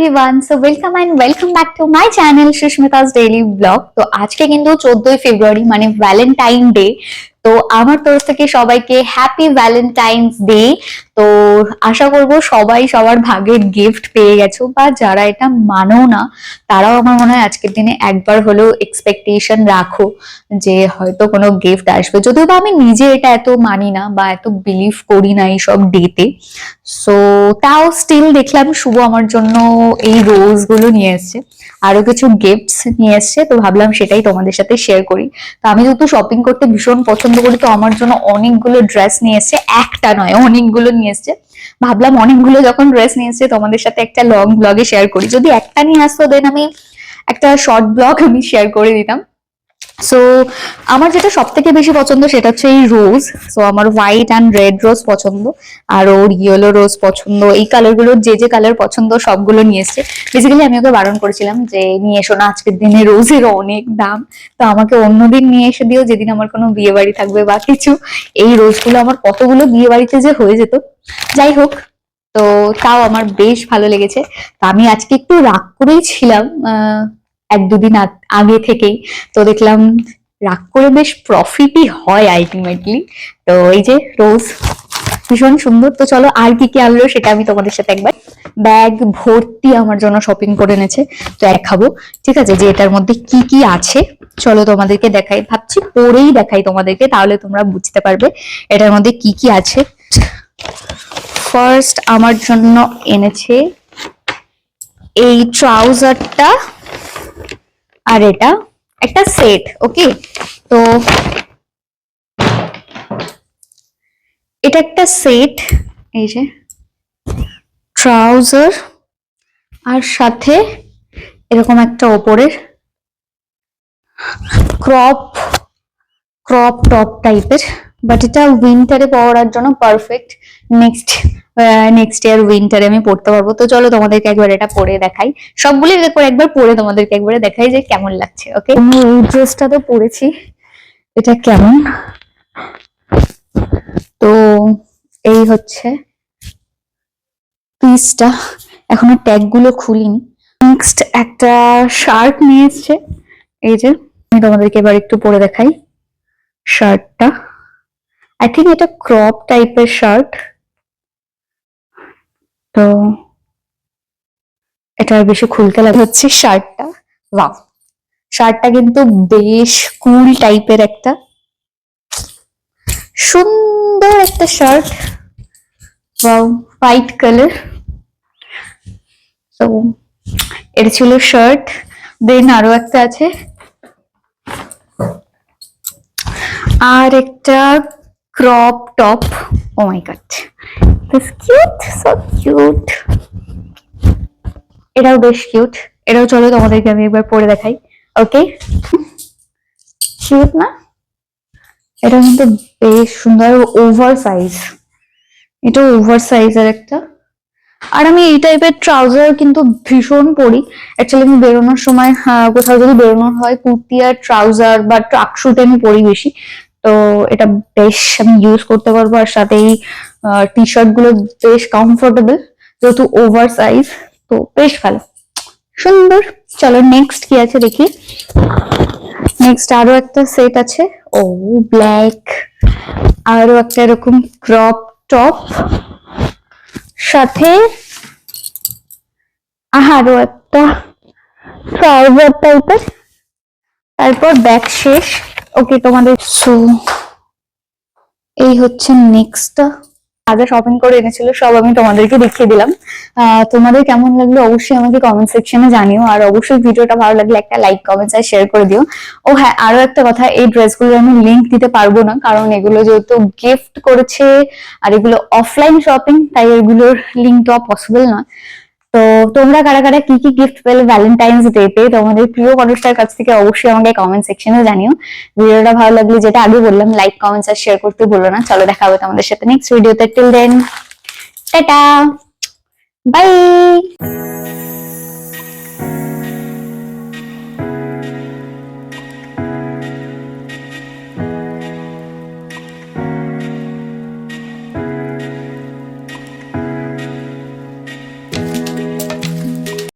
Everyone so welcome and welcome back to my channel Susmita's daily vlog তো আজকে কিন্তু চোদ্দই ফেব্রুয়ারি মানে ভ্যালেন্টাইন ডে তো আমার তরফ থেকে সবাইকে হ্যাপি ভ্যালেন্টাইন্স ডে তো আশা করব সবাই সবার ভাগের গিফট পেয়ে গেছো, বা যারা এটা মানো না, তারাও আমার মনে হয় আজকের দিনে একবার হলেও এক্সপেকটেশন রাখো যে হয়তো কোনো গিফট আসবে। যদিও বা আমি নিজে এটা এত মানি না, বা এত বিলিভ করি না এইসব ডেতে। সো তাও স্টিল দেখলাম শুভ আমার জন্য এই রোজগুলো নিয়ে এসছে। আরও কিছু গিফটস নিয়ে এসছে, তো ভাবলাম সেটাই তোমাদের সাথে শেয়ার করি। তো আমি যেহেতু শপিং করতে ভীষণ পছন্দ করি তো আমার জন্য অনেকগুলো ড্রেস নিয়ে একটা নয়, অনেকগুলো নিয়ে ভাবলাম অনেকগুলো যখন ড্রেস নিয়ে তোমাদের সাথে একটা লং ব্লগে শেয়ার করি। যদি একটা নিয়ে আসতো দেন আমি একটা শর্ট ব্লগ আমি শেয়ার করে দিতাম। সো আমার যেটা সব থেকে বেশি পছন্দ সেটা হচ্ছে এই রোজ সো আমার হোয়াইট অ্যান্ড রেড রোজ পছন্দ, আর ওর ইয়েলো রোজ পছন্দ, এই কালারগুলোর যে যে কালার পছন্দ সবগুলো নিয়ে এসছে। বেসিক্যালি আমি ওকে বারণ করেছিলাম যে, নিয়ে এসো না, আজকের দিনে রোজের অনেক দাম। তো আমাকে অন্যদিন নিয়ে এসে দিও, যেদিন আমার কোনো বিয়ে বাড়ি থাকবে বা কিছু। এই রোজগুলো আমার কতগুলো বিয়ে বাড়িতে যে হয়ে যেত। যাই হোক, তো তাও আমার বেশ ভালো লেগেছে। তো আমি আজকে একটু রাগ করেই ছিলাম এক দুদিন আগ- থেকেই। তো দেখলাম রাগ করে বেশ প্রফিটই হয় আলটিমেটলি তো এই যে রোজ ভীষণ সুন্দর। তো চলো আর কি কি আনলো সেটা আমি তোমাদের সাথে একবার ব্যাগ ভর্তি আমার জন্য শপিং করে এনেছে। তো দেখাবো ঠিক আছে? যে এটার মধ্যে কি কি আছে, চলো তোমাদেরকে দেখাই। ভাবছি পরেই দেখাই তোমাদেরকে, তাহলে তোমরা বুঝতে পারবে এটার মধ্যে কি কি আছে। ফার্স্ট আমার জন্য এনেছে এই ট্রাউজারটা আর এটা একটা সেট ওকে তো এটা একটা সেট এই যে ট্রাউজার আর সাথে এরকম একটা ওপরের ক্রপ ক্রপ টপ টাইপের বাট এটা উইন্টারে পরার জন্য পারফেক্ট নেক্সট নেক্সট ইয়ার উইন্টারে আমি পড়তে পারব। তো চলো তোমাদেরকে একবার এটা পরে দেখাই। সবগুলি একবার একবার পরে তোমাদেরকে একবারে দেখাই যে কেমন লাগছে ওকে আমি এই ড্রেসটা তো পরেছি এটা কেমন? তো এই হচ্ছে পিসটা এখনও ট্যাগগুলো খুলিনি। নেক্সট একটা শার্ট নিয়ে এসছে। এই যে, আমি তোমাদেরকে এবার একটু পরে দেখাই। শার্টটা আই থিঙ্ক এটা ক্রপ টাইপের শার্ট তো এটা আর বেশি খুলতে লাগে হচ্ছে শার্টটা ওয়াও শার্টটা কিন্তু বেশ কুল টাইপের একটা। সুন্দর একটা শার্ট ওয়াও হোয়াইট কালার তো এটা ছিল শার্ট দেন আরও একটা আছে। আর একটা crop top oh my god this cute so cute এটাও বেশ কিউট এটাও চলো তোমাদেরকে আমি একবার পরে দেখাই ওকে কিউট না? এটা কিন্তু বেশ সুন্দর ওভার সাইজ এটা ওভার সাইজের একটা। আর আমি এই টাইপের ট্রাউজার কিন্তু ভীষণ পরি। অ্যাকচুয়ালি আমি বেরোনোর সময় আহ, কোথাও যদি বেরোনোর হয় কুর্তি আর ট্রাউজার বা ট্রাক শুট আমি পরি বেশি। তো এটা বেশ আমি ইউজ করতে পারব। আর সাথে এই টি শার্টগুলো বেশ কমফোর্টেবল যেহেতু ওভার সাইজ তো বেশ ভালো। সুন্দর। চলো নেক্সট কি আছে দেখি। নেক্সট আরও একটা সেট আছে। ও ব্ল্যাক আরও একটা এরকম ক্রপ টপ সাথে আরও একটা ট্রাউজার টাইপের তারপর ব্যাগ শেষ। ওকে তোমাদের সো এই হচ্ছে নেক্সটটা আগে শপিং করে এনেছিল, সব আমি তোমাদেরকে দেখিয়ে দিলাম। তোমাদের কেমন লাগল অবশ্যই আমাকে কমেন্ট সেকশনে জানিও। আর অবশ্যই ভিডিওটা ভালো লাগলে একটা লাইক কমেন্টস আর শেয়ার করে দিও। ও হ্যাঁ আরও একটা কথা, এই ড্রেসগুলো আমি লিংক দিতে পারব না, কারণ এগুলো যেহেতু গিফট করেছে, আর এগুলো অফলাইন শপিং তাই এগুলোর লিঙ্ক দেওয়া পসিবল না তো তোমরা কারা কারা কি কি গিফট পেলে ভ্যালেন্টাইন্স ডে তে তোমাদের প্রিয় মানুষটার কাছ থেকে অবশ্যই আমাকে কমেন্ট সেকশনে জানিও। ভিডিওটা ভালো লাগলে যেটা আগে বললাম লাইক কমেন্টস আর শেয়ার করতে ভুলো না। চলো দেখা হবে তোমাদের সাথে নেক্সট ভিডিওতে টিল দেন টাটা! বাই